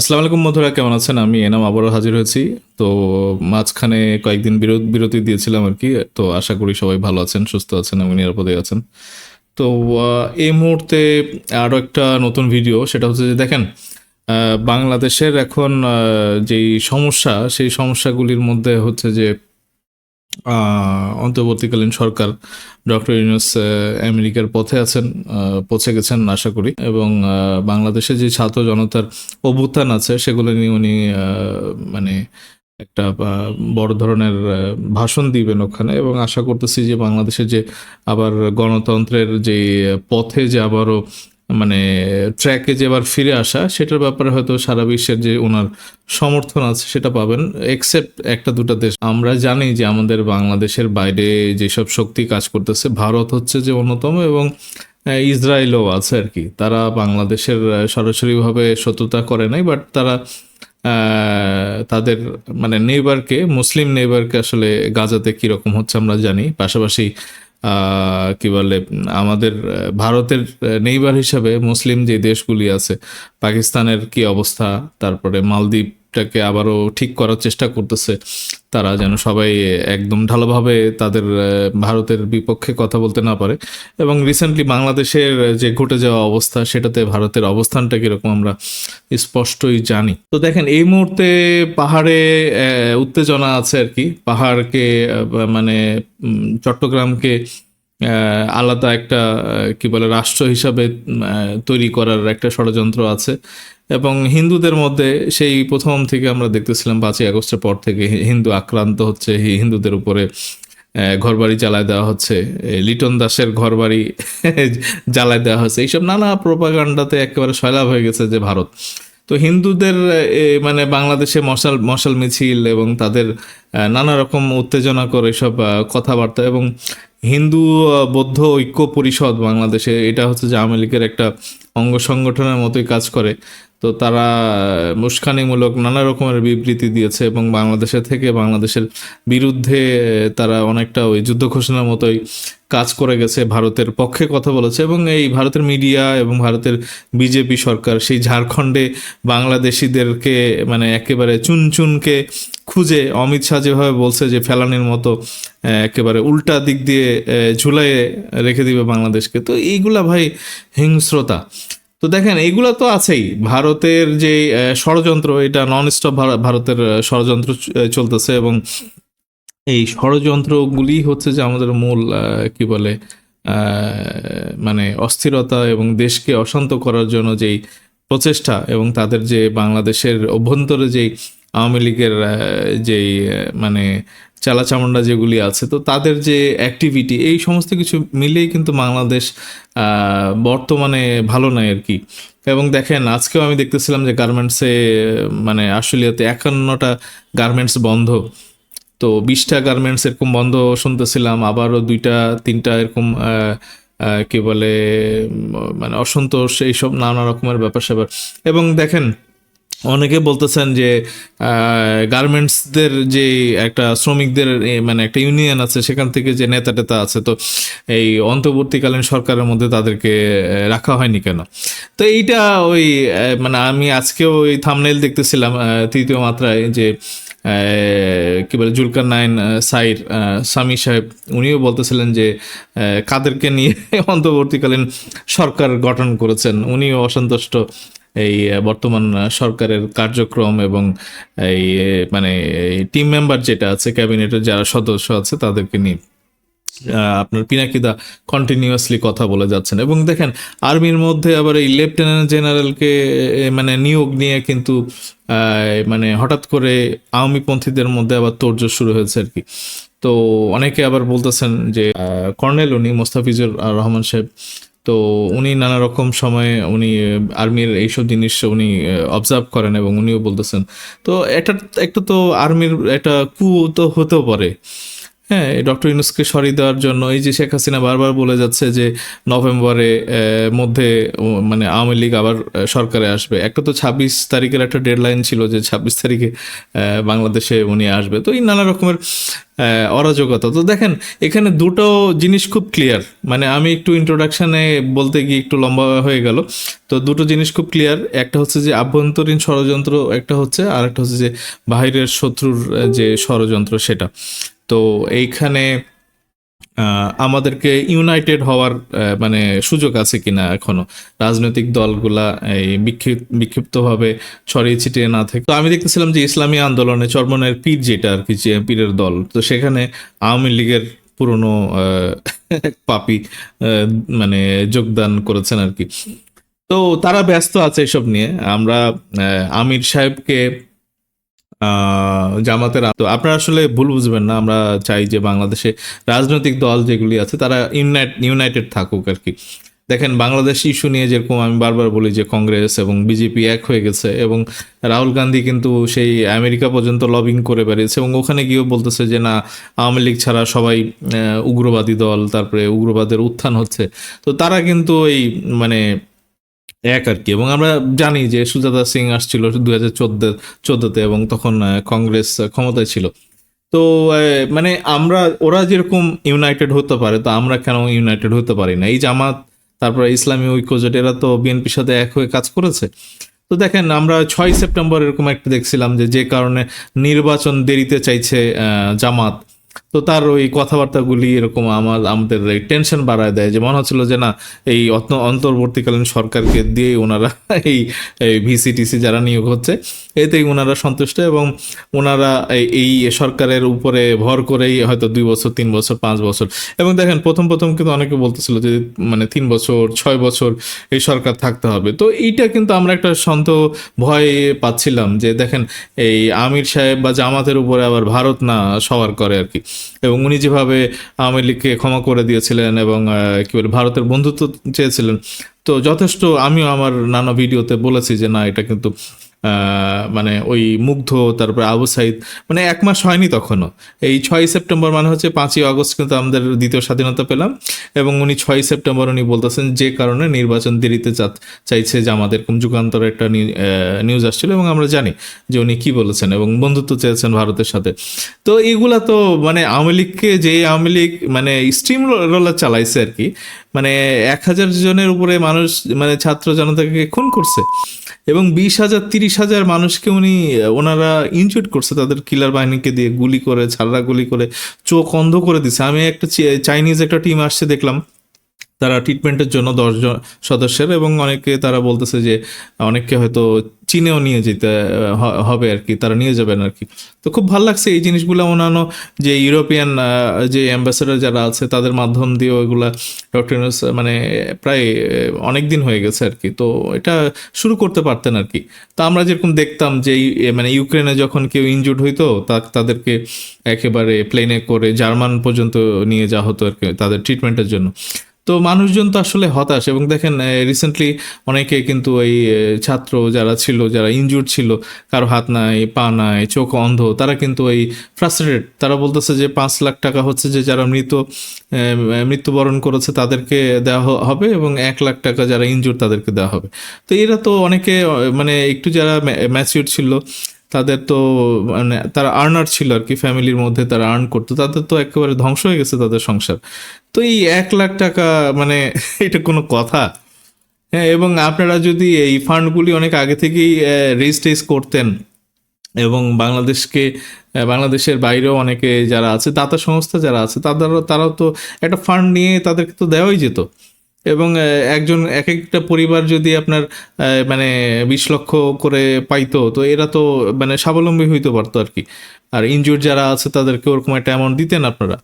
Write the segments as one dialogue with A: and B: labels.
A: আসসালামু আলাইকুম বন্ধুরা, কেমন আছেন? আমি এনাম, আবারও হাজির হয়েছি। তো মাঝখানে কয়েকদিন বিরতি দিয়েছিলাম আর কি। তো আশা করি সবাই ভালো আছেন, সুস্থ আছেন এবং নিরাপদে আছেন। তো এই মুহূর্তে আরও একটা নতুন ভিডিও, সেটা হচ্ছে যে দেখেন বাংলাদেশের এখন যেই সমস্যা, সেই সমস্যাগুলির মধ্যে হচ্ছে যে অন্তর্বর্তীকালীন সরকার ডক্টর ইউনুস আমেরিকার পথে আছেন পৌঁছে গেছেন আশা করি। এবং বাংলাদেশে যে ছাত্র জনতার অভ্যুত্থান আছে, সেগুলো নিয়ে উনি মানে একটা বড় ধরনের ভাষণ দিবেন ওখানে। এবং আশা করতেছি যে বাংলাদেশে যে আবার গণতন্ত্রের যে পথে যে আবারও মানে ট্র্যাকে যে আবার ফিরে আসা, সেটার ব্যাপারে হয়তো সারা বিশ্বের যে ওনার সমর্থন আছে সেটা পাবেন। এক্সেপ্ট একটা দুটো দেশ। আমরা জানি যে আমাদের বাংলাদেশের বাইরে যেসব শক্তি কাজ করতেছে, ভারত হচ্ছে যে অন্যতম এবং ইসরায়েলও আছে আর কি। তারা বাংলাদেশের সরাসরিভাবে শত্রুতা করে নাই বাট তারা তাদের মানে নেইবারকে মুসলিম নেইবারকে আসলে গাজাতে কীরকম হচ্ছে আমরা জানি। পাশাপাশি কি বলে আমাদের ভারতের নেইবার হিসাবে মুসলিম যে দেশগুলি আছে পাকিস্তানের কি অবস্থা তারপরে মালদ্বীপটাকে আবারও ঠিক করার চেষ্টা করতেছে। তারা যেন সবাই একদম ঢালোভাবে তাদের ভারতের বিপক্ষে কথা বলতে না পারে। এবং রিসেন্টলি বাংলাদেশের যে ঘটে যাওয়া অবস্থা, সেটাতে ভারতের অবস্থানটা কীরকম আমরা স্পষ্টই জানি। তো দেখেন, এই মুহূর্তে পাহাড়ে উত্তেজনা আছে আর কি। পাহাড়কে মানে চট্টগ্রামকে আলাদা একটা কি বলে, রাষ্ট্র হিসাবে তৈরি করার একটা ষড়যন্ত্র আছে। এবং হিন্দুদের মধ্যে সেই প্রথম থেকে আমরা দেখতেছিলাম পাঁচই আগস্টের পর থেকে হিন্দু আক্রান্ত হচ্ছে হিন্দুদের উপরে ঘরবাড়ি জ্বালায় দেওয়া হচ্ছে লিটন দাসের ঘরবাড়ি জ্বালায় দেওয়া হচ্ছে। এইসব নানা প্রোপাগান্ডাতে একেবারে সয়লাভ হয়ে গেছে যে ভারত। তো হিন্দুদের মানে বাংলাদেশে মশাল মশাল মিছিল এবং তাদের নানা রকম উত্তেজনা করে সব কথাবার্তা এবং হিন্দু বৌদ্ধ ঐক্য পরিষদ বাংলাদেশে, এটা হচ্ছে যে আওয়ামী লীগের একটা অঙ্গ সংগঠনের মতোই কাজ করে। তো তারা মুস্কানিমূলক নানা রকমের বিবৃতি দিয়েছে এবং বাংলাদেশের থেকে বাংলাদেশের বিরুদ্ধে তারা অনেকটা ওই যুদ্ধ ঘোষণার মতোই কাজ করে গেছে, ভারতের পক্ষে কথা বলেছে এবং এই ভারতের মিডিয়া এবং ভারতের বিজেপি সরকার সেই ঝাড়খণ্ডে বাংলাদেশিদেরকে মানে একেবারে চুন চুনকে খুঁজে, অমিত শাহ যেভাবে বলছে যে ফেলানির মতো একেবারে উল্টা দিক দিয়ে ঝুলাইয়ে রেখে দিবে বাংলাদেশকে। তো এইগুলা ভাই হিংস্রতা। তো দেখেন এইগুলা তো আছেই। ভারতের যে ষড়যন্ত্র এটা নন স্টপ ভারতের ষড়যন্ত্র চলতেছে এবং এই ষড়যন্ত্রগুলি হচ্ছে যে আমাদের মূল কি বলে মানে অস্থিরতা এবং দেশকে অশান্ত করার জন্য যেই প্রচেষ্টা এবং তাদের যে বাংলাদেশের অভ্যন্তরে যেই আওয়ামী লীগের যেই আহ, মানে চালাচামুন্ডা যেগুলি আছে, তো তাদের যে অ্যাক্টিভিটি এই সমস্ত কিছু মিলেই কিন্তু বাংলাদেশ বর্তমানে ভালো নয় আর কি। এবং দেখেন, আজকেও আমি দেখতেছিলাম যে গার্মেন্টসে মানে আশুলিয়াতে একান্নটা গার্মেন্টস বন্ধ। তো বিশটা গার্মেন্টস এরকম বন্ধ শুনতেছিলাম, আবারও দুইটা, তিনটা এরকম কি বলে মানে অসন্তোষ, এইসব নানা রকমের ব্যাপার স্যাপার এবং দেখেন অনেকে বলতেছেন যে গার্মেন্টসদের যে একটা শ্রমিকদের মানে একটা ইউনিয়ন আছে, সেখান থেকে যে নেতা টেতা আছে, তো এই অন্তর্বর্তীকালীন সরকারের মধ্যে তাদেরকে রাখা হয়নি কেন? তো এইটা ওই মানে আমি আজকেও ওই থামনেল দেখতেছিলাম তৃতীয় মাত্রায় যে কি বলে, জুলকার নাইন সাইর স্বামী সাহেব, উনিও বলতেছিলেন যে কাদেরকে নিয়ে অন্তর্বর্তীকালীন সরকার গঠন করেছেন। উনিও অসন্তুষ্ট। এই বর্তমান সরকারের কার্যক্রম এবং এই মানে টিম মেম্বার যেটা আছে ক্যাবিনেটের যারা সদস্য আছে, তাদেরকে নিয়ে আপনার পিনাকিদা কন্টিনিউয়াসলি কথা বলে যাচ্ছেন। এবং দেখেন আর্মির মধ্যে আবার এই লেফটেন্যান্ট জেনারেলকে মানে নিয়োগ নিয়ে কিন্তু মানে হঠাৎ করে আওয়ামী পন্থীদের মধ্যে আবার তোড়জোড় শুরু হয়েছে আর কি। তো অনেকে আবার বলতেছেন যে কর্নেল উনি মোস্তাফিজুর রহমান সাহেব তো উনি নানা রকম সময়ে উনি আর্মির এইসব জিনিস উনি অবজার্ভ করেন এবং উনিও বলতেছেন। তো এটা একটা তো আর্মির একটা কু তো হতেও পারে। হ্যাঁ ডক্টর ইউনুসকে সরিয়ে দেওয়ার জন্য এই যে শেখ হাসিনা বারবার বলে যাচ্ছে যে নভেম্বরে মধ্যে মানে আওয়ামী লীগ আবার সরকারে আসবে। একটা তো ছাব্বিশ তারিখের একটা ডেডলাইন ছিল যে ছাব্বিশ তারিখে বাংলাদেশে উনি আসবে। তো এই নানা রকমের অরাজকতা। তো দেখেন, এখানে দুটো জিনিস খুব ক্লিয়ার মানে আমি একটু ইন্ট্রোডাকশানে বলতে গিয়ে একটু লম্বা হয়ে গেল। তো দুটো জিনিস খুব ক্লিয়ার একটা হচ্ছে যে আভ্যন্তরীণ ষড়যন্ত্র, একটা হচ্ছে আর একটা হচ্ছে যে বাহিরের শত্রুর যে ষড়যন্ত্র সেটা। তো এইখানে আমাদেরকে ইউনাইটেড হওয়ার মানে সুযোগ আছে কিনা এখনও। রাজনৈতিক দলগুলা এই বিক্ষিপ্ত বিক্ষিপ্তভাবে ছড়িয়ে ছিটিয়ে না থাকে। তো আমি দেখতেছিলাম যে ইসলামী আন্দোলনে চরমনের পীর যেটা আর কি পীরের দল, তো সেখানে আওয়ামী লীগের পুরনো পাপি মানে যোগদান করেছেন আর কি। তো তারা ব্যস্ত আছে এসব নিয়ে। আমরা আমির সাহেবকে জামাতের আপনারা আসলে ভুল বুঝবেন না, আমরা চাই যে বাংলাদেশে রাজনৈতিক দল যেগুলি আছে তারা ইউনাইট ইউনাইটেড থাকুক আর কি। দেখেন, বাংলাদেশ ইস্যু নিয়ে যেরকম আমি বারবার বলি যে কংগ্রেস এবং বিজেপি এক হয়ে গেছে এবং রাহুল গান্ধী কিন্তু সেই আমেরিকা পর্যন্ত লবিং করে বেরিয়েছে এবং ওখানে গিয়েও বলতেছে যে না, আওয়ামী লীগ ছাড়া সবাই উগ্রবাদী দল, তারপরে উগ্রবাদের উত্থান হচ্ছে। তো তারা কিন্তু এই মানে এক আর কি। এবং আমরা জানি যে সুজাতা সিং আসছিল দু হাজার চোদ্দ, চোদ্দতে এবং তখন কংগ্রেস ক্ষমতায় ছিল। তো মানে আমরা, ওরা যেরকম ইউনাইটেড হতে পারে, তো আমরা কেন ইউনাইটেড হতে পারি না? এই জামাত, তারপরে ইসলামী ঐক্য জোট এরা তো বিএনপির সাথে এক হয়ে কাজ করেছে। তো দেখেন, আমরা ছয় সেপ্টেম্বর এরকম একটা দেখছিলাম যে যে কারণে নির্বাচন দেরিতে চাইছে জামাত। তো তার ওই কথাবার্তাগুলি এরকম আমার, আমাদের টেনশন বাড়ায় দেয় যে মনে হচ্ছিল যে না, এই অন্তর্বর্তীকালীন সরকারকে দিয়ে ওনারা এই ভিসিটিসি যারা নিয়োগ হচ্ছে, এতেই ওনারা সন্তুষ্ট এবং ওনারা এই- এই সরকারের উপরে ভর করেই হয়তো দুই বছর, তিন বছর, পাঁচ বছর। এবং দেখেন, প্রথম প্রথম কিন্তু অনেকে বলতেছিল যে মানে তিন বছর, ছয় বছর এই সরকার থাকতে হবে। তো এইটা কিন্তু আমরা একটা সন্ত ভয় পাচ্ছিলাম যে, দেখেন, এই আমির সাহেব বা জামাতের উপরে আবার ভারত না সবার করে আর কি। এবং উনি যেভাবে আওয়ামী লীগকে ক্ষমা করে দিয়েছিলেন এবং কি বলে, ভারতের বন্ধুত্ব চেয়েছিলেন, তো যথেষ্ট আমিও আমার নানা ভিডিওতে বলেছি যে না, এটা কিন্তু মানে ওই মুগ্ধ, তারপরে আবু সাইদ মানে এক মাস হয়নি তখনও। এই ছয় সেপ্টেম্বর মানে হচ্ছে পাঁচই আগস্ট কিন্তু আমাদের দ্বিতীয় স্বাধীনতা পেলাম এবং উনি ছয় সেপ্টেম্বর উনি বলতেছেন যে কারণে নির্বাচন দেরিতে চাইছে যে আমাদের যুগান্তর একটা নিউজ আসছিল এবং আমরা জানি যে উনি কি বলেছেন এবং বন্ধুত্ব চেয়েছেন ভারতের সাথে। তো এগুলা তো মানে আওয়ামী লীগকে যে আওয়ামী লীগ মানে স্ট্রিম রোলার চালাইছে আর কি মানে এক হাজার জনের উপরে মানুষ মানে ছাত্র জনতাকে খুন করছে এবং বিশ হাজার, তিরিশ হাজার মানুষকে উনি ওনারা ইনজুট করছে, তাদের কিলার বাহিনীকে দিয়ে গুলি করে ছাড়া গুলি করে, চোখ অন্ধ করে দিছে। আমি একটা চাইনিজ একটা টিম আসছে, দেখলাম। তারা ট্রিটমেন্টের জন্য দশজন সদস্যের এবং অনেকে তারা বলতেছে যে অনেককে হয়তো চীনেও নিয়ে যেতে হবে আর কি, তারা নিয়ে যাবেন আর কি। তো খুব ভালো লাগছে এই জিনিসগুলো অন্যান্য যে ইউরোপিয়ান যে অ্যাম্বাসেডার যারা আছে তাদের মাধ্যম দিয়েও এগুলা ডক্টর মানে প্রায় অনেক দিন হয়ে গেছে আর কি। তো এটা শুরু করতে পারতেন আর কি। তা আমরা যেরকম দেখতাম যে মানে ইউক্রেনে যখন কেউ ইনজুর্ড হইতো, তা, তাদেরকে একেবারে প্লেনে করে জার্মান পর্যন্ত নিয়ে যাওয়া হতো আর কি, তাদের ট্রিটমেন্টের জন্য। তো মানুষজন তো আসলে হতাশ এবং দেখেন রিসেন্টলি অনেকে কিন্তু এই ছাত্র যারা ছিল, যারা ইনজুর্ড ছিল, কারও হাত নাই, পা নাই, চোখ অন্ধ, তারা কিন্তু এই ফ্রাস্ট্রেটেড তারা বলতেছে যে পাঁচ লাখ টাকা হচ্ছে যে যারা মৃত মৃত্যুবরণ করেছে তাদেরকে দেওয়া হবে এবং এক লাখ টাকা যারা ইনজুর তাদেরকে দেওয়া হবে। তো এরা তো অনেকে মানে একটু যারা ম্যাচিউর ছিল তাদের তো মানে তারা আর্নার ছিল আর কি ফ্যামিলির মধ্যে তারা আর্ন করতো, তাদের তো একেবারে ধ্বংস হয়ে গেছে তাদের সংসার। তো এই এক লাখ টাকা মানে এটা কোনো কথা? হ্যাঁ এবং আপনারা যদি এই ফান্ডগুলি অনেক আগে থেকেই রেজিস্ট্রেস করতেন, এবং বাংলাদেশকে বাংলাদেশের বাইরেও অনেকে যারা আছে, দাতা সংস্থা যারা আছে, তাদেরও, তারাও তো একটা ফান্ড নিয়ে তাদেরকে তো দেওয়াই যেত। এবং একজন এক একটা পরিবার যদি আপনার মানে বিশ লক্ষ করে পাইতো, তো এরা তো মানে স্বাবলম্বী হইতে পারতো আর কি। আর ইনজুর যারা আছে, তাদেরকে ওরকম একটা অ্যামাউন্ট দিতেন আপনারা।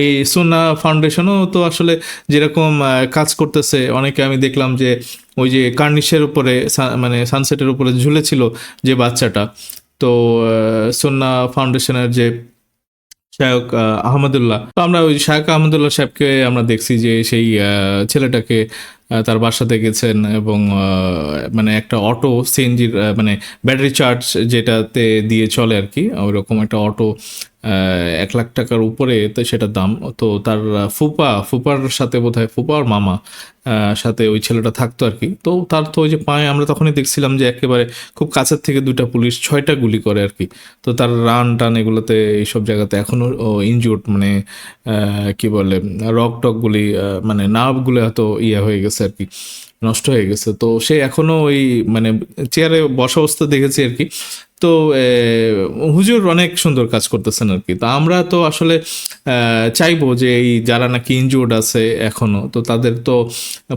A: এই সোনা ফাউন্ডেশনও তো আসলে যেরকম কাজ করতেছে, অনেকে আমি দেখলাম যে, ওই যে কার্নিশের উপরে মানে সানসেটের উপরে ঝুলেছিল যে বাচ্চাটা। তো সোনা ফাউন্ডেশনের যে শায়ক আহ, আহমদুল্লাহ। তো আমরা ওই শায়ক আহমদুল্লাহ সাহেবকে আমরা দেখছি যে সেই ছেলেটাকে তার বাসাতে গেছেন এবং মানে একটা অটো সিএনজির মানে ব্যাটারি চার্জ যেটাতে দিয়ে চলে আর কি ওইরকম একটা অটো এক লাখ টাকার উপরে তো সেটা দাম। তো তার ফুপা, ফুপার সাথে বোধ হয় ফুপা আর মামা সাথে ওই ছেলেটা থাকতো আর কি। তো তার তো ওই যে পায়ে আমরা তখনই দেখছিলাম যে একেবারে খুব কাছের থেকে দুইটা পুলিশ ছয়টা গুলি করে আর কি। তো তার রান টান এগুলোতে এইসব জায়গাতে এখনও ইনজুর্ড মানে কি বলে, রক টকগুলি মানে নার্ভগুলো এত ইয়ে হয়ে গেছে আর কি, নষ্ট হয়ে গেছে। তো সে এখনও ওই মানে চেয়ারে বসা অবস্থা দেখেছি আর কি। তো হুজুর অনেক সুন্দর কাজ করতেছেন আর কি। তো আমরা তো আসলে চাইব যে এই যারা নাকি ইনজুর্ড আছে এখনও, তো তাদের তো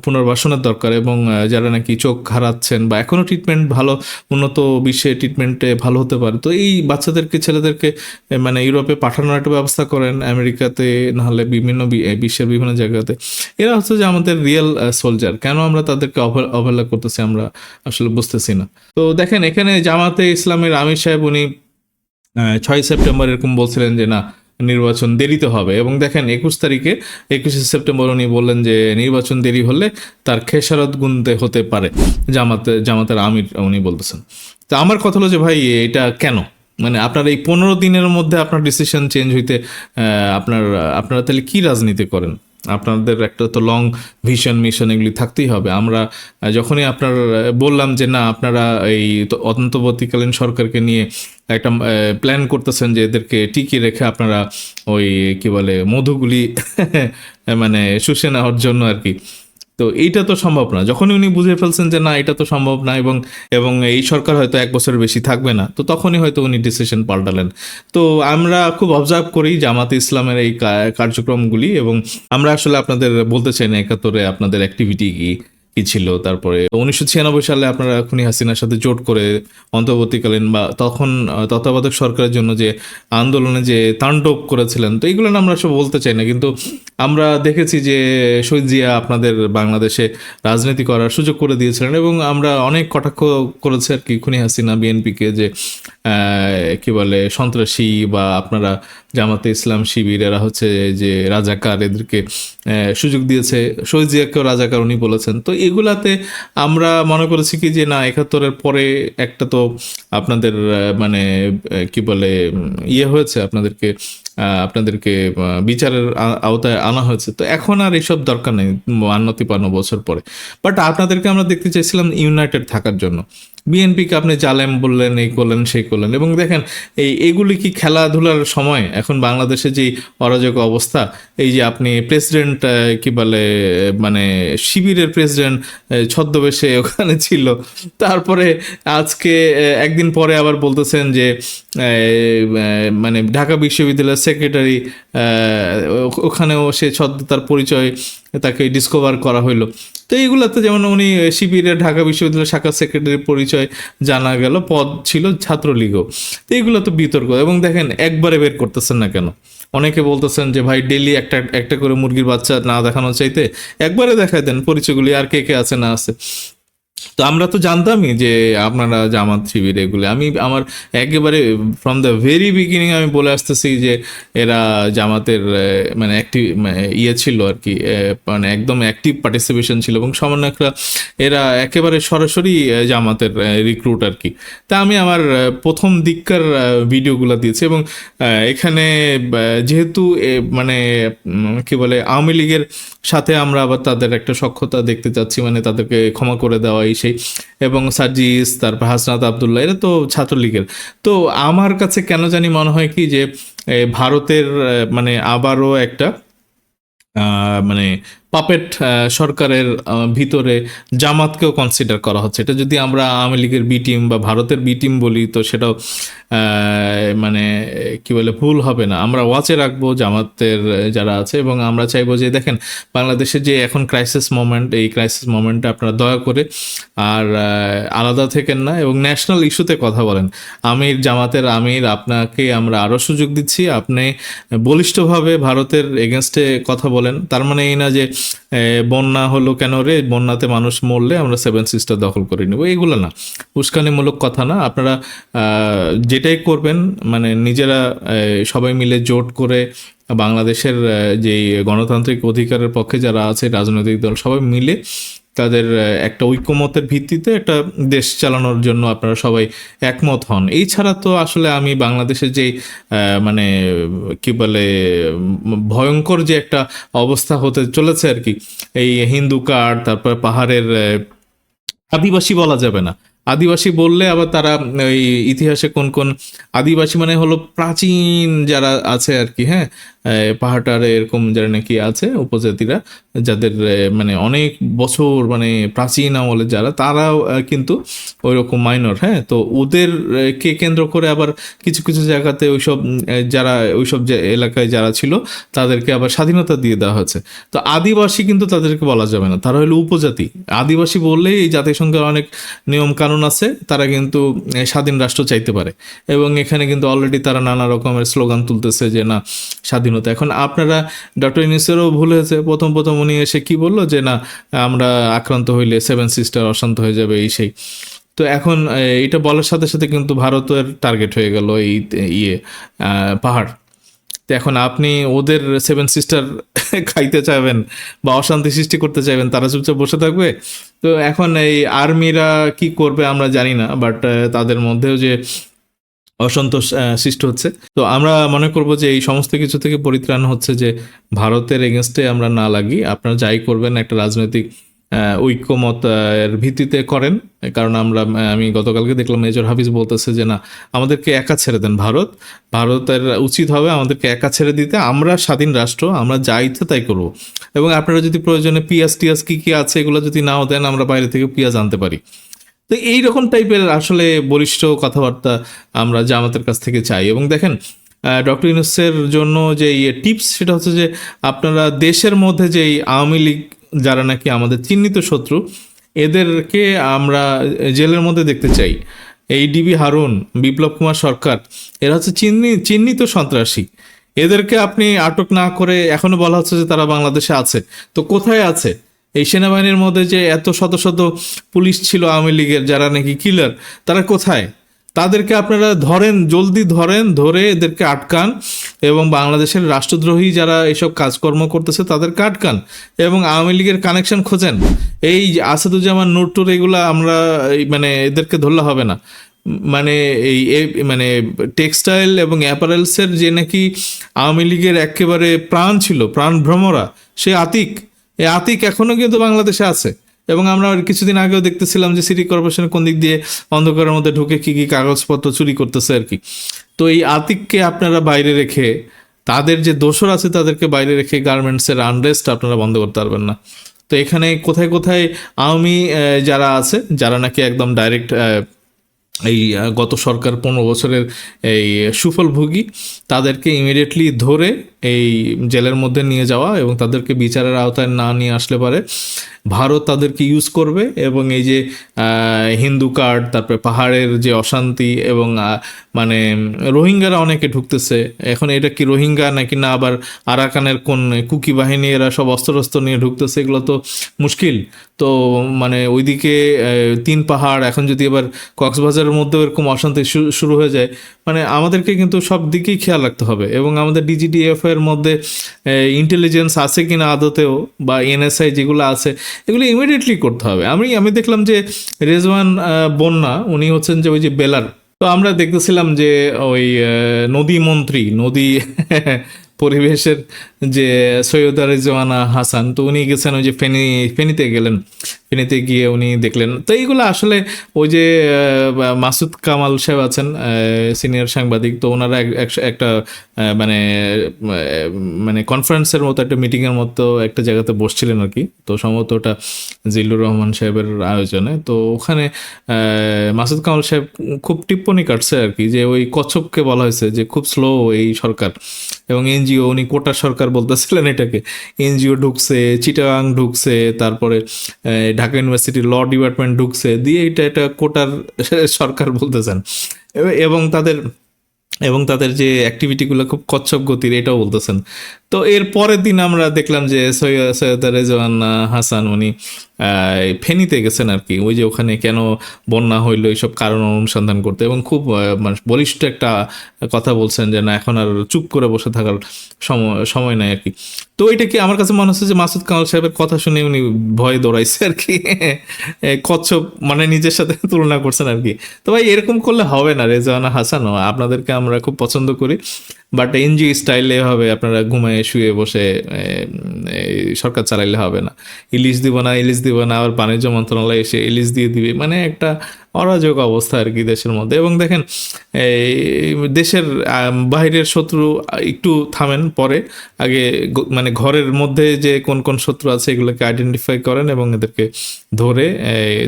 A: পুনর্বাসনের দরকার এবং যারা নাকি চোখ হারাচ্ছেন বা এখনও ট্রিটমেন্ট ভালো, উন্নত বিশ্বে ট্রিটমেন্টে ভালো হতে পারে, তো এই বাচ্চাদেরকে, ছেলেদেরকে মানে ইউরোপে পাঠানোর একটা ব্যবস্থা করেন, আমেরিকাতে নাহলে বিভিন্ন বিশ্বের বিভিন্ন জায়গাতে। এরা হচ্ছে যে আমাদের রিয়েল সোলজার কেন আমরা তাদেরকে অবহে- অবহেলা করতেছি আমরা আসলে বুঝতেছি না। তো দেখেন, এখানে জামাতে ইসলামের আমির সাহেব উনি ছয় সেপ্টেম্বর এরকম বলছিলেন যে, না, নির্বাচন দেরিতে হবে। এবং দেখেন, একুশ তারিখে, একুশে সেপ্টেম্বর উনি বললেন যে, নির্বাচন দেরি হলে তার খেসারত গুনতে হতে পারে। জামাতে, জামাতের আমির উনি বলতেছেন। তা আমার কথা হলো যে, ভাই, এটা কেন? মানে আপনার এই পনেরো দিনের মধ্যে আপনার ডিসিশন চেঞ্জ হইতে আপনার, আপনারা তাহলে কি রাজনীতি করেন? আপনাদের একটা তো লং ভিশন মিশন এগুলি থাকতেই হবে। আমরা যখনই আপনার বললাম যে না, আপনারা এই অন্তবর্তীকালীন সরকারকে নিয়ে একটা প্ল্যান করতেছেন যে এদেরকে টিকিয়ে রেখে আপনারা ওই, কি বলে, মধুগুলি মানে শুষে নেওয়ার জন্য আর কি। তো এইটা তো সম্ভব না। যখনই উনি বুঝে ফেলছেন যে না, এটা তো সম্ভব না এবং এবং এই সরকার হয়তো এক বছর বেশি থাকবে না, তো তখনই হয়তো উনি ডিসিশন পাল্টালেন। তো আমরা খুব অবজার্ভ করি জামাতে ইসলামের এই কার্যক্রমগুলি এবং আমরা আসলে আপনাদের বলতে চাই না একাত্তরে আপনাদের অ্যাক্টিভিটি কি। কি ছিল? তারপরে উনিশশো ছিয়ানব্বই সালে আপনারা খুনি হাসিনার সাথে জোট করে অন্তর্বর্তীকালীন বা তখন তত্ত্বাবধায়ক সরকারের জন্য যে আন্দোলনে যে তাণ্ডব করেছিলেন, তো এইগুলো আমরা সব বলতে চাই না। কিন্তু আমরা দেখেছি যে শহীদ জিয়া আপনাদের বাংলাদেশে রাজনীতি করার সুযোগ করে দিয়েছিলেন এবং আমরা অনেক কটাক্ষ করেছি আর কি খুনি হাসিনা, বিএনপিকে যে কি বলে, সন্ত্রাসী বা আপনারা জামাতে ইসলাম শিবির এরা হচ্ছে যে রাজাকার এদেরকে সুযোগ দিয়েছে। শহীদ জিয়াকেও রাজাকার উনি বলেছেন। তো এগুলাতে আমরা মনে করেছি কি যে না, একাত্তরের পরে একটা তো আপনাদের মানে কি বলে ইয়ে হয়েছে আপনাদেরকে আপনাদেরকে বিচারের আওতায় আনা হয়েছে। তো এখন আর এসব দরকার নেই, বান্ন, তিপান্ন বছর পরে। বাট আপনাদেরকে আমরা দেখতে চাইছিলাম ইউনাইটেড থাকার জন্য। বিএনপিকে আপনি জালেম বললেন, এই করলেন, সেই করলেন। এবং দেখেন, এই, এগুলি কি খেলাধুলার সময়? এখন বাংলাদেশে যে অরাজক অবস্থা, এই যে আপনি প্রেসিডেন্ট কি বলে মানে শিবিরের প্রেসিডেন্ট ছদ্মবেশে ওখানে ছিল। তারপরে আজকে একদিন পরে আবার বলতেছেন যে মানে ঢাকা বিশ্ববিদ্যালয়ের সেক্রেটারি ওখানেও সে ছদ্ম তার পরিচয় তাকে ডিসকভার করা হইল। তো এইগুলাতে যেমন উনি শিবিরের ঢাকা বিশ্ববিদ্যালয় শাখা সেক্রেটারির পরিচয় জানা গেল, পদ ছিল ছাত্রলীগও তো এইগুলো তো বিতর্ক। এবং দেখেন, একবারে বের করতেছেন না কেন? অনেকে বলতেছেন যে, ভাই ডেলি একটা একটা করে মুরগির বাচ্চা না দেখানো চাইতে একবারে দেখায় দেন পরিচয়গুলি, আর কে কে আছে, না আছে। তো আমরা তো জানতামই যে আপনারা জামাত শিবির এগুলো। আমি আমার একেবারে ফ্রম দ্য ভেরি বিগিনিং আমি বলে আসতেছি যে এরা জামাতের মানে অ্যাক্টিভ ইয়ে ছিল আর কি মানে একদম অ্যাক্টিভ পার্টিসিপেশন ছিল এবং সামান্য একটা এরা একেবারে সরাসরি জামাতের রিক্রুট আর কি। তা আমি আমার প্রথম দিককার ভিডিওগুলো দিয়েছি এবং এখানে যেহেতু মানে কি বলে, আওয়ামী লীগের সাথে আমরা আবার তাদের একটা সক্ষতা দেখতে চাচ্ছি মানে তাদেরকে ক্ষমা করে দেওয়া এই সেই। এবং সার্জিস, তারপর হাসনাত আবদুল্লাহ, এরা তো ছাত্রলীগের। তো আমার কাছে কেন জানি মনে হয় কি যে ভারতের মানে আবারও একটা মানে পাপেট সরকারের ভিতরে জামাতকেও কনসিডার করা হচ্ছে। এটা যদি আমরা আওয়ামী লীগের বি টিম বা ভারতের বি টিম বলি, তো সেটাও মানে কি বলে, ভুল হবে না। আমরা ওয়াচে রাখব জামাতের যারা আছে এবং আমরা চাইব যে, দেখেন, বাংলাদেশে যে এখন ক্রাইসিস মোমেন্ট এই ক্রাইসিস মোমেন্টে আপনারা দয়া করে আর আলাদা থেকেন না এবং ন্যাশনাল ইস্যুতে কথা বলেন। আমির জামাতের আমির, আপনাকে আমরা আরও সুযোগ দিচ্ছি। আপনি বলিষ্ঠভাবে ভারতের এগেনস্টে কথা বলেন। তার মানে এই না যে বন্যা হলো কেন রে? বন্যাতে মানুষ মরলে আমরা সেভেন সিস্টার দখল করে নেব। এগুলো না, উস্কানিমূলক কথা না। আপনারা যেটাই করবেন মানে নিজেরা সবাই মিলে জোট করে বাংলাদেশের যে গণতান্ত্রিক অধিকারের পক্ষে যারা আছে, রাজনৈতিক দল, সবাই মিলে তাদের একটা ঐক্যমতের ভিত্তিতে একটা দেশ চালানোর জন্য আপনারা সবাই একমত হন। এই ছাড়া তো আসলে আমি বাংলাদেশের যে মানে কি বলে ভয়ঙ্কর যে একটা অবস্থা হতে চলেছে আর কি, এই হিন্দু কার্ড তারপর পাহাড়ের আদিবাসী বলা যাবে না। আদিবাসী বললে আবার তারা ওই ইতিহাসে কোন কোন আদিবাসী মানে হলো প্রাচীন যারা আছে আর কি হ্যাঁ? পাহাড়টার এরকম যারা নাকি আছে, উপজাতিরা, যাদের মানে অনেক বছর মানে প্রাচীন আমলে যারা, তারাও কিন্তু ওই রকম মাইনর হ্যাঁ? তো ওদের কে কেন্দ্র করে আবার কিছু কিছু জায়গাতে ওইসব যারা ওইসব এলাকায় যারা ছিল, তাদেরকে আবার স্বাধীনতা দিয়ে দেওয়া হয়েছে। তো আদিবাসী কিন্তু তাদেরকে বলা যাবে না, তারা হলো উপজাতি। আদিবাসী বললেই এই জাতিসংঘের অনেক নিয়ম কানুন আছে, তারা কিন্তু স্বাধীন রাষ্ট্র চাইতে পারে। এবং এখানে কিন্তু অলরেডি তারা নানা রকমের স্লোগান তুলতেছে যে, না স্বাধীনতা এখন আপনারা ডক্টর ইউনিসেরও ভুল হয়েছে। প্রথম প্রথম উনি এসে কি বলল? যে না, আমরা আক্রান্ত হইলে সেভেন সিস্টার অশান্ত হয়ে যাবে, এই সেই। তো এখন এটা বলার সাথে সাথে কিন্তু ভারতের টার্গেট হয়ে গেল এই ইয়ে পাহাড়। তো এখন আপনি ওদের সেভেন সিস্টার খাইতে চাইবেন বা অশান্তি সৃষ্টি করতে চাইবেন, তারা চুপচাপ বসে থাকবে। তো এখন এই আর্মিরা কি করবে আমরা জানি না বাট তাদের মধ্যেও যে অসন্তোষ সৃষ্টি হচ্ছে। তো আমরা মনে করব যে এই সমস্ত কিছু থেকে পরিত্রাণ হচ্ছে যে ভারতের এগেনস্টে আমরা না লাগি। আপনারা যাই করবেন একটা রাজনৈতিক আহ, ঐক্যমত এর ভিত্তিতে করেন। কারণ আমরা আমি গতকালকে দেখলাম মেজর হাফিজ বলতেছে যে না আমাদেরকে একা ছেড়ে দেন ভারত। ভারতের উচিত হবে আমাদেরকে একা ছেড়ে দিতে। আমরা স্বাধীন রাষ্ট্র আমরা যা ইচ্ছে তাই করব। এবং আপনারা যদি প্রয়োজনে পিয়াজ টিয়াজ কী কী আছে এগুলো যদি নাও দেন আমরা বাইরে থেকে পিয়াজ আনতে পারি। তো এই রকম টাইপের আসলে বলিষ্ঠ কথাবার্তা আমরা জামাতের কাছ থেকে চাই। এবং দেখেন ডক্টর ইউনুসের জন্য যে টিপস সেটা হচ্ছে যে আপনারা দেশের মধ্যে যেই আওয়ামী লীগ যারা নাকি আমাদের চিহ্নিত শত্রু, এদেরকে আমরা জেলের মধ্যে দেখতে চাই। এই ডিবি হারুন, বিপ্লব কুমার সরকার, এরা হচ্ছে চিহ্নি, চিহ্নিত সন্ত্রাসী। এদেরকে আপনি আটক না করে এখনও বলা হচ্ছে যে তারা বাংলাদেশে আছে। তো কোথায় আছে? এই সেনাবাহিনীর মধ্যে যে এত শত শত পুলিশ ছিল আওয়ামী লীগের, যারা নাকি কিলার তারা কোথায়? তাদেরকে আপনারা ধরেন, জলদি ধরেন, ধরে এদেরকে আটকান এবং বাংলাদেশের রাষ্ট্রদ্রোহী যারা এসব কাজকর্ম করতেছে তাদেরকে আটকান এবং আওয়ামী লীগের কানেকশন খোঁজেন। এই আসাদুজ্জামান নূরটুর এগুলা আমরা মানে এদেরকে ধরলে হবে না। মানে এই মানে টেক্সটাইল এবং অ্যাপারেলসের যে নাকি আওয়ামী লীগের একেবারে প্রাণ ছিল, প্রাণ ভ্রমরা, সে আতিক। এই আতিক এখনও কিন্তু বাংলাদেশে আছে। এবং আমরা কিছুদিন আগেও দেখতেছিলাম যে সিটি কর্পোরেশনের কোন দিক দিয়ে অন্ধকারের মধ্যে ঢুকে কি কি কাগজপত্র চুরি করতেছে আর কি। তো এই আতিককে আপনারা বাইরে রেখে, তাদের যে দোষর আছে তাদেরকে বাইরে রেখে গার্মেন্টসের আনরেস্ট আপনারা বন্ধ করতে পারবেন না। তো এখানে কোথায় কোথায় আওয়ামী যারা আছে, যারা নাকি একদম ডাইরেক্ট এই গত সরকার পনেরো বছরের এই সুফলভোগী, তাদেরকে ইমিডিয়েটলি ধরে এই জেলের মধ্যে নিয়ে যাওয়া এবং তাদেরকে বিচারের আওতায় না নিয়ে আসলে পারে। ভারত তাদেরকে ইউজ করবে এবং এই যে হিন্দু কার্ড, তারপরে পাহাড়ের যে অশান্তি এবং মানে রোহিঙ্গারা অনেকে ঢুকতেছে। এখন এটা কি রোহিঙ্গা নাকি না? আবার আরাকানের কোন কুকি বাহিনী এরা সব অস্ত্র অস্ত্র নিয়ে ঢুকতেছে, এগুলো তো মুশকিল। তো মানে ওইদিকে তিন পাহাড়, এখন যদি এবার কক্সবাজারের মধ্যেও এরকম অশান্তি শুরু হয়ে যায় মানে আমাদেরকে কিন্তু সব দিকেই খেয়াল রাখতে হবে এবং আমাদের ডিজিডিএফ এর মধ্যে ইন্টেলিজেন্স আছে কি না আদতেও বা এনএসআই যেগুলো আছে, এগুলো ইমিডিয়েটলি করতে হবে। আমি আমি দেখলাম যে রেজওয়ান বন্যা, উনি হচ্ছেন যে ওই যে বেলার। তো আমরা দেখতেছিলাম যে ওই নদী মন্ত্রী, নদী পরিবেশের যে সৈয়দা রেজওয়ানা হাসান, তো উনি গেছেন ওই যে ফেনী, ফেনীতে গেলেন। ফেনীতে গিয়ে উনি দেখলেন। তো এইগুলো আসলে ওই যে মাসুদ কামাল সাহেব আছেন সিনিয়র সাংবাদিক, তো ওনারা এক- এক- একটা মানে মানে কনফারেন্সের মতো, একটা মিটিংয়ের মতো একটা জায়গাতে বসছিলেন আর কি। তো সম্ভবত ওটা জিল্লুর রহমান সাহেবের আয়োজনে। তো ওখানে মাসুদ কামাল সাহেব খুব টিপ্পনি কাটছে আর কি, যে ওই কচ্ছপকে বলা হয়েছে যে খুব স্লো এই সরকার। এবং এনজিও, উনি কোটা সরকার বলতেছিলেন এটাকে? এনজিও ঢুকছে, চিটাগাং ঢুকছে, তারপরে ঢাকা ইউনিভার্সিটির ল ডিপার্টমেন্ট ঢুকছে, দিয়ে এটা এটা কোটার সরকার বলতেছেন। এবং তাদের এবং তাদের যে অ্যাক্টিভিটিগুলো খুব কচ্ছপ গতির, এটাও বলতেছেন। তো এর পরের দিন আমরা দেখলাম যে সৈয়দ সৈয়দ রেজওয়ান হাসান উনি ফেনীতে গেছেন আর কি। ওই যে ওখানে কেন বন্যা হইল, এইসব কারণ অনুসন্ধান করতে। এবং খুব মানে বলিষ্ঠ একটা কথা বলছেন যে, না, এখন আর চুপ করে বসে থাকার সময় নাই আর কি। তো এটা কি আমার কাছে মনে হচ্ছে যে, মাসুদ কামাল সাহেবের কথা শুনে উনি ভয়ে দৌড়াইছে আর কি? কচ্ছপ মানে নিজের সাথে তুলনা করছেন আর কি। তো ভাই, এরকম করলে হবে না রেজানা হাসানও আপনাদেরকে আমরা খুব পছন্দ করি। বাট এনজি স্টাইলে হবে আপনারা ঘুমায় শুয়ে বসে সরকার চালাইলে হবে না। ইলিশ দিব না, ইলিশ দিব না আবার বাণিজ্য মন্ত্রণালয় এসে ইলিশ দিয়ে দিবে। মানে একটা অরাজক অবস্থা আর কি দেশের মধ্যে। এবং দেখেন, এই দেশের বাইরের শত্রু একটু থামেন পরে। আগে মানে ঘরের মধ্যে যে কোন কোন শত্রু আছে এগুলোকে আইডেন্টিফাই করেন এবং এদেরকে ধরে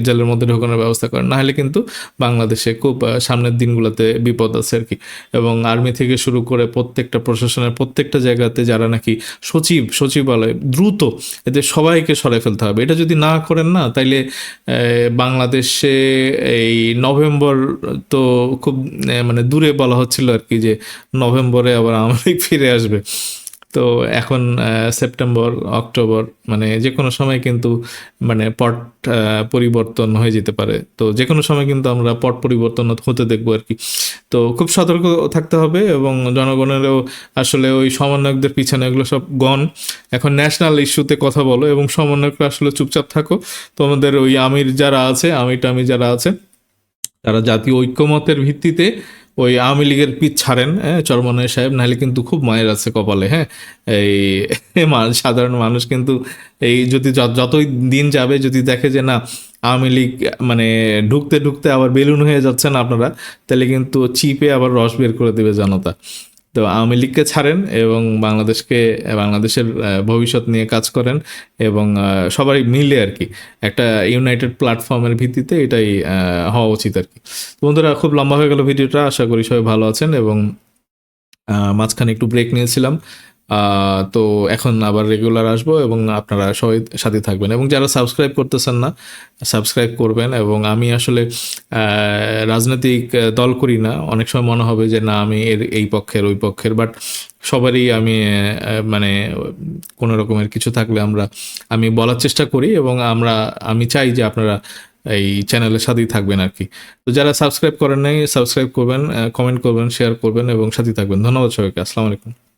A: জেলের মধ্যে ঢোকানোর ব্যবস্থা করেন। নাহলে কিন্তু বাংলাদেশে খুব সামনের দিনগুলোতে বিপদ আছে আর কি। এবং আর্মি থেকে শুরু করে প্রত্যেকটা প্রশাসনের প্রত্যেকটা জায়গাতে যারা নাকি সচিব, সচিবালয় দ্রুত এদের সবাইকে সরাই ফেলতে হবে। এটা যদি না করেন না, তাইলে বাংলাদেশে এই নভেম্বর তো খুব মানে দূরে বলা হচ্ছিল আর কি যে নভেম্বরে আবার লীগ ফিরে আসবে। তো এখন সেপ্টেম্বর, অক্টোবর মানে যে কোনো সময় কিন্তু মানে পট পরিবর্তন হয়ে যেতে পারে। তো যে কোনো সময় কিন্তু আমরা পট পরিবর্তন হতে দেখব আর কি। তো খুব সতর্ক থাকতে হবে এবং জনগণেরও আসলে ওই সমন্বয়কদের পিছনে এগুলো সব গণ। এখন ন্যাশনাল ইস্যুতে কথা বলো এবং সমন্বয়করা আসলে চুপচাপ থাকো। তোমাদের ওই আমির যারা আছে আমির টামির যারা আছে, তারা জাতীয় ঐক্যমতের ভিত্তিতে ওই আওয়ামী লীগের পিচ ছাড়েন হ্যাঁ চরমনায় সাহেব, নাহলে কিন্তু খুব মায়ের আছে কপালে হ্যাঁ। এই সাধারণ মানুষ কিন্তু এই যদি যত- যতই দিন যাবে, যদি দেখে যে না, আওয়ামী লীগ মানে ঢুকতে ঢুকতে আবার বেলুন হয়ে যাচ্ছেন আপনারা, তাহলে কিন্তু চিপে আবার রস বের করে দেবে জনতা। তো আওয়ামী লীগকে ছাড়েন এবং বাংলাদেশকে, বাংলাদেশের ভবিষ্যৎ নিয়ে কাজ করেন এবং সবাই মিলে আর কি একটা ইউনাইটেড প্ল্যাটফর্মের ভিত্তিতে এটাই হওয়া উচিত আর কি। বন্ধুরা, খুব লম্বা হয়ে গেল ভিডিওটা। আশা করি সবাই ভালো আছেন এবং মাঝখানে একটু ব্রেক নিয়েছিলাম। তো এখন আবার রেগুলার আসব এবং আপনারা সবাই সাথে থাকবেন। এবং যারা সাবস্ক্রাইব করতেছেন না সাবস্ক্রাইব করবেন এবং আমি আসলে রাজনৈতিক দল করি না। অনেক সময় মনে হবে যে, না, আমি এর, এই পক্ষের, ওই পক্ষের বাট সবারই আমি মানে কোনো রকমের কিছু থাকলে আমরা, আমি বলার চেষ্টা করি এবং আমরা, আমি চাই যে আপনারা এই চ্যানেলের সাথেই থাকবেন আর কি। তো যারা সাবস্ক্রাইব করেন নাই সাবস্ক্রাইব করবেন কমেন্ট করবেন শেয়ার করবেন এবং সাথে থাকবেন। ধন্যবাদ সবাইকে। আসসালামু আলাইকুম।